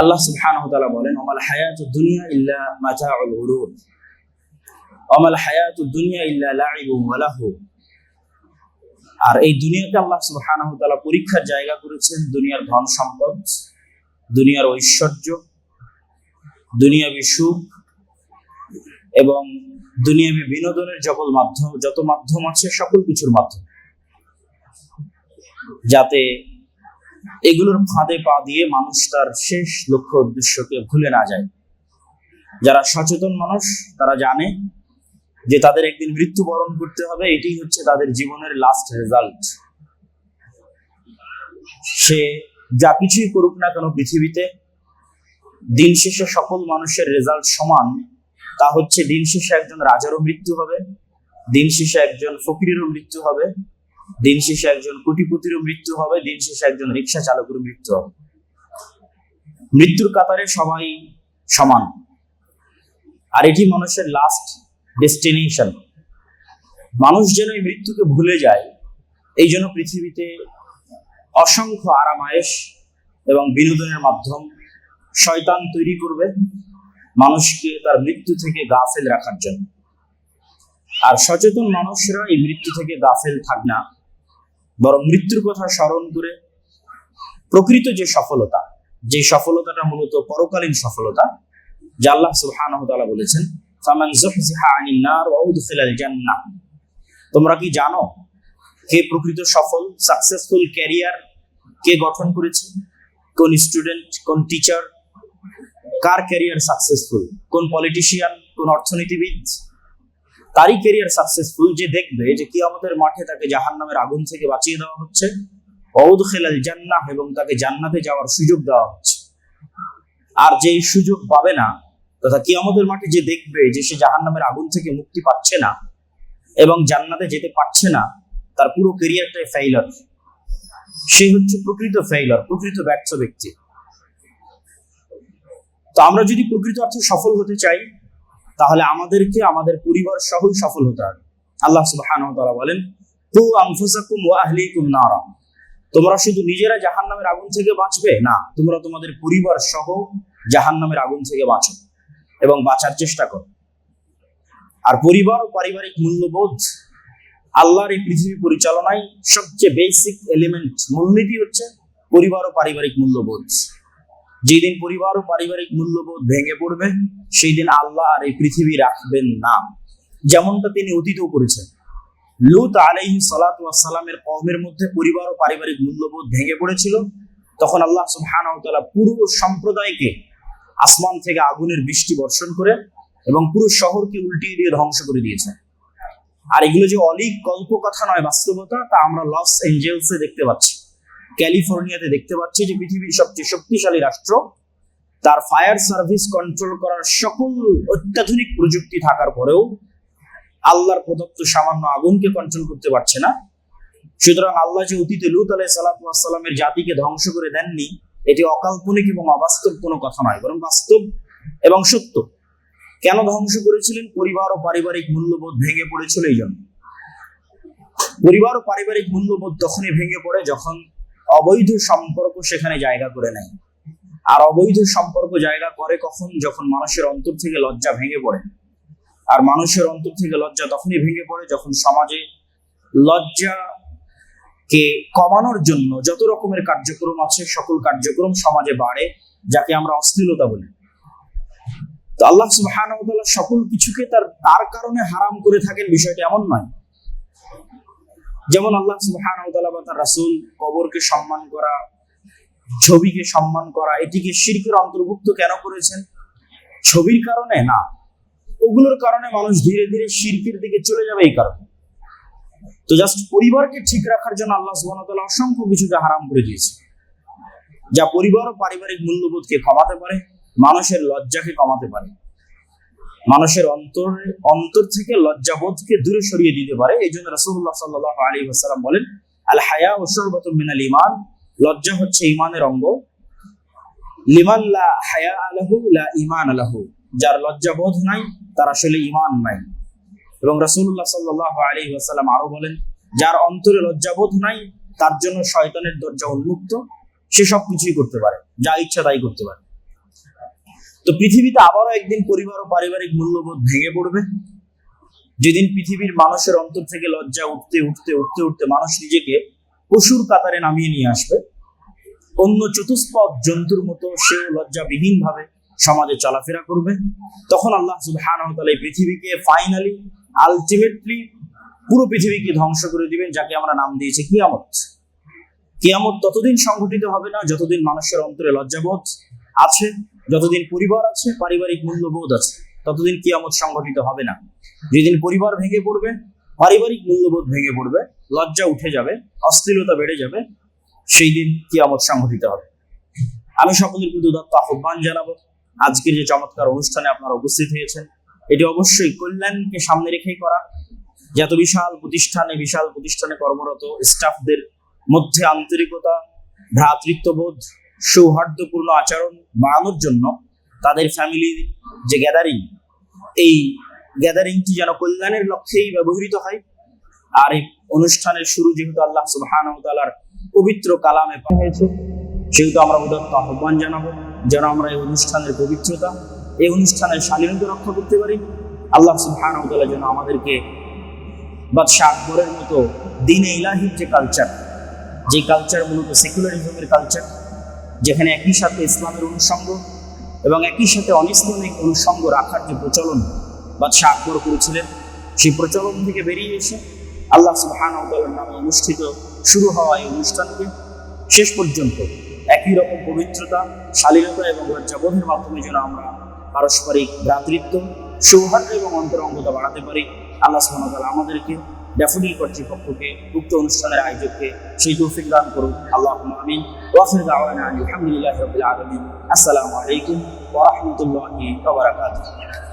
আল্লাহ সুবহানাহু তাআলা বলেন, ওমাল হায়াতুদ দুনিয়া ইল্লা মাতাউল গুরুর। ওমাল হায়াতুদ দুনিয়া ইল্লা লাইবুন ওয়া লাহু। আর এই দুনিয়াকে আল্লাহ সুবহানাহু তাআলা পরীক্ষার জায়গা করেছেন দুনিয়ার ধন সম্পদ, দুনিয়ার ঐশ্বর্য, দুনিয়াবি সুখ এবং দুনিয়াবি বিনোদনের যকল মাধ্যম, যত মাধ্যম আছে সকল কিছুর মাধ্যম। যাতে এগুলোর ফাঁদে পা দিয়ে মানুষ তার শেষ লক্ষ্য উদ্দেশ্যকে ভুলে না যায়। যারা সচেতন মানুষ, তারা জানে যে তাদের একদিন মৃত্যুবরণ করতে হবে এটি হচ্ছে তাদের জীবনের লাস্ট রেজাল্ট সে যা কিছুই করুক না কেন পৃথিবীতে, দিন শেষে সকল মানুষের রেজাল্ট সমান, তা হচ্ছে দিন শেষে একজন রাজারও মৃত্যু হবে, দিন শেষে একজন ফকিরেরও মৃত্যু হবে দিন শেষে একজন কোটিপতিরও মৃত্যু হবে, দিন শেষে একজন রিক্সা চালকেরও মৃত্যু হবে। মৃত্যুর কাতারে সবাই সমান। আর এটি মানুষের লাস্ট ডেস্টিনেশন মানুষ যেন এই মৃত্যুকে ভুলে যায়, এই জন্য পৃথিবীতে অসংখ্য আরামায়েশ এবং বিনোদনের মাধ্যম শয়তান তৈরি করবে মানুষকে তার মৃত্যু থেকে গাফেল রাখার জন্য। আর সচেতন মানুষরা এই মৃত্যু থেকে গাফেল থাক না। বরং মৃত্যুর কথা স্মরণ করে প্রকৃত যে সফলতা, যে সফলতাটা মূলত পরকালীন সফলতা, যা আল্লাহ তাআলা বলেছেন তোমরা কি জানো কে প্রকৃত সফল সাকসেসফুল ক্যারিয়ার কে গঠন করেছে? কোন স্টুডেন্ট কোন টিচার কার ক্যারিয়ার সাকসেসফুল কোন পলিটিশিয়ান কোন অর্থনীতিবিদ? তারই কেরিয়ার সাকসেসফুল যে দেখবে যে কি আমাদের মাঠে তাকে জাহান নামের আগুন থেকে বাঁচিয়ে দেওয়া হচ্ছে। অউদ খেলাল জান্নাহ এবং তাকে জান্নাতে যাওয়ার সুযোগ দেওয়া হচ্ছে। আর যেই সুযোগ পাবে না, তথা কি আমাদের মাঠে যে দেখবে যে সে জাহান নামের আগুন থেকে মুক্তি পাচ্ছে না এবং জান্নাতে যেতে পারছে না, তার পুরো কেরিয়ারটাই ফেইলার সে হচ্ছে প্রকৃত ফেইলার প্রকৃত ব্যর্থ ব্যক্তি। তো আমরা যদি প্রকৃত অর্থে সফল হতে চাই তাহলে আমাদেরকে আমাদের পরিবার সহই সফল হতে হবে। আল্লাহ সুবহানাহু বলেন তু আনফুসাকুম ওয়া আহলিকুম নারা। তোমরা শুধু নিজেরা জাহান্নামের আগুন থেকে বাঁচবে? না, তোমরা তোমাদের পরিবার সহ জাহান্নামের আগুন থেকে বাঁচো এবং বাঁচার চেষ্টা করো। আর পরিবার ও পারিবারিক মূল্যবোধ আল্লাহর এই পৃথিবী পরিচালনায় সবচেয়ে বেসিক এলিমেন্ট মূলনীতি হচ্ছে পরিবার ও পারিবারিক মূল্যবোধ। যেদিন পরিবার ও পারিবারিক মূল্যবোধ ভেঙে পড়বে সেই দিন আল্লাহ আর এই পৃথিবী রাখবেন না। যেমনটা তিনি অতীতও করেছেন। লুত আলাইহি সালামের কওমের মধ্যে পরিবার ও পারিবারিক মূল্যবোধ ভেঙে পড়েছিল। তখন আল্লাহ তাআলা পুরো সম্প্রদায়কে আসমান থেকে আগুনের বৃষ্টি বর্ষণ করে এবং পুরো শহরকে উল্টিয়ে দিয়ে ধ্বংস করে দিয়েছে। আর এগুলো যে অলিক কল্পকথা নয়, বাস্তবতা, তা আমরা লস এঞ্জেলসে দেখতে পাচ্ছি। ক্যালিফোর্নিয়াতে দেখতে পাচ্ছি যে পৃথিবীর সবচেয়ে শক্তিশালী রাষ্ট্র। তার ফায়ার সার্ভিস কন্ট্রোল করার সকল অত্যাধুনিক প্রযুক্তি থাকার পরেও আল্লাহর প্রদত্ত সামান্য আগুনকে কন্ট্রোল করতে পারছে না। সুতরাং আল্লাহ যে অতীতে লুত আলাই সালাতামের জাতিকে ধ্বংস করে দেননি, এটি অকাল্পনিক এবং অবাস্তব কোনো কথা নয়, বরং বাস্তব এবং সত্য। কেন ধ্বংস করেছিলেন? পরিবার ও পারিবারিক মূল্যবোধ ভেঙে পড়েছিল এই জন্য। পরিবার ও পারিবারিক মূল্যবোধ তখনই ভেঙে পড়ে যখন অবৈধ সম্পর্ক সেখানে জায়গা করে নেয়। আর অবৈধ সম্পর্ক জায়গা করে কখন? যখন মানুষের অন্তর থেকে লজ্জা ভেঙে পড়ে। আর মানুষের অন্তর থেকে লজ্জা তখনই ভেঙে পড়ে যখন সমাজে লজ্জা কে কমানোর জন্য যত রকমের কার্যক্রম আছে, সকল কার্যক্রম সমাজে বাড়ে, যাকে আমরা অশ্লীলতা বলি। তো আল্লাহ সকল কিছুকে তার তার কারণে হারাম করে থাকেন, বিষয়টা এমন নয়। যেমন আল্লাহ বা তার রাসূল কবরকে সম্মান করা, ছবিকে সম্মান করা, এটিকে শিরকের অন্তর্ভুক্ত কেন করেছেন? ছবির কারণে? না। ওগুলোর কারণে মানুষ ধীরে ধীরে শিরকের দিকে চলে যাবে এই কারণে। তো জাস্ট পরিবারকে ঠিক রাখার জন্য আল্লাহ ওয়া অসংখ্য কিছুকে হারাম করে দিয়েছে। যা পরিবার ও পারিবারিক মূল্যবোধকে কমাতে পারে, মানুষের লজ্জাকে কমাতে পারে। মানুষের অন্তর অন্তর থেকে লজ্জাবোধকে দূরে সরিয়ে দিতে পারে। এই জন্য রসুল্লাহ সাল্লাহ আলী আসালাম বলেন, আল হায়া ও মিনাল ইমান লজ্জা হচ্ছে ইমানের অঙ্গ। লিমান হায়া আলাহু, লা ইমান আলাহু। যার লজ্জাবোধ নাই, তার আসলে ইমান নাই। এবং রাসূলুল্লাহ সাল্লাল্লাহু আলাইহি ওয়াসাল্লাম আরও বলেন, যার অন্তরে লজ্জাবোধ নাই, তার জন্য শয়তানের দরজা উন্মুক্ত। সে সব কিছুই করতে পারে, যা ইচ্ছা তাই করতে পারে। তো পৃথিবীতে আবারও একদিন পরিবার ও পারিবারিক মূল্যবোধ ভেঙে পড়বে। যেদিন পৃথিবীর মানুষের অন্তর থেকে লজ্জা উঠতে উঠতে উঠতে উঠতে মানুষ নিজেকে পশুর কাতারে নামিয়ে নিয়ে আসবে। অন্য চতুষ্পদ জন্তুর মতো সেও লজ্জাবিহীন ভাবে সমাজে চলাফেরা করবে। তখন আল্লাহ সুবহানাহু এই পৃথিবীকে ফাইনালি আলটিমেটলি পুরো পৃথিবীকে ধ্বংস করে দিবেন, যাকে আমরা নাম দিয়েছি কিয়ামত। কিয়ামত ততদিন সংঘটিত হবে না যতদিন মানুষের অন্তরে লজ্জাবোধ আছে। যতদিন পরিবার আছে, পারিবারিক মূল্যবোধ আছে, ততদিন কিয়ামত সংঘটিত হবে না। যেদিন পরিবার ভেঙে পড়বে, পারিবারিক মূল্যবোধ ভেঙে পড়বে, লজ্জা উঠে যাবে অস্থিরতা বেড়ে যাবে, সেই দিন কিয়ামত সংঘটিত হবে। আমি সকলের প্রতি উদাত্ত আহ্বান জানাব। আজকের যে চমৎকার অনুষ্ঠানে আপনারা উপস্থিত হয়েছেন, এটি অবশ্যই কল্যাণকে সামনে রেখেই করা। যে এত বিশাল প্রতিষ্ঠানে বিশাল প্রতিষ্ঠানে কর্মরত স্টাফদের মধ্যে আন্তরিকতা, ভ্রাতৃত্ববোধ সৌহার্দ্যপূর্ণ আচরণ বাড়ানোর জন্য তাদের ফ্যামিলির যে গ্যাদারিং এই গ্যাদারিংটি যেন কল্যাণের লক্ষ্যেই ব্যবহৃত হয়। আর এই অনুষ্ঠানের শুরু যেহেতু আল্লাহ সুবহানাহু ওয়া পবিত্র কালামে হয়েছে, সেহেতু আমরা উদত্ত আহ্বান জানাব যেন আমরা এই অনুষ্ঠানের পবিত্রতা, এই অনুষ্ঠানের শালীনতা রক্ষা করতে পারি। আল্লাহ সুবহানাহু ওয়া যেন আমাদেরকে বাদশাহ আকবরের মতো দিনে ইলাহির যে কালচার যে কালচার মূলত সেকুলারিজমের কালচার যেখানে একই সাথে ইসলামের অনুষঙ্গ এবং একই সাথে অনিসলামিক অনুষঙ্গ রাখার যে প্রচলন বাদশাহ আকবর করেছিলেন, সেই প্রচলন থেকে বেরিয়ে এসে আল্লাহ সুবহানাহু ওয়া নামে অনুষ্ঠিত শুরু হওয়া এই অনুষ্ঠানকে শেষ পর্যন্ত একই রকম পবিত্রতা, শালীনতা এবং লজ্জাবোধের মাধ্যমে যেন আমরা পারস্পরিক ভ্রাতৃত্ব, সৌহার্দ্য এবং অন্তরঙ্গতা বাড়াতে পারি, আল্লাহ ওয়া আমাদেরকে ড্যাফোডিল কর্তৃপক্ষকে উক্ত অনুষ্ঠানের আয়োজককে সেই তৌফিক দান করুন। আল্লাহ আমিন। ওয়াখির দাওয়ানা আলহামদুলিল্লাহ রবিল আলমিন। আসসালামু আলাইকুম ওয়া রাহমাতুল্লাহি ওয়া বারাকাতুহু।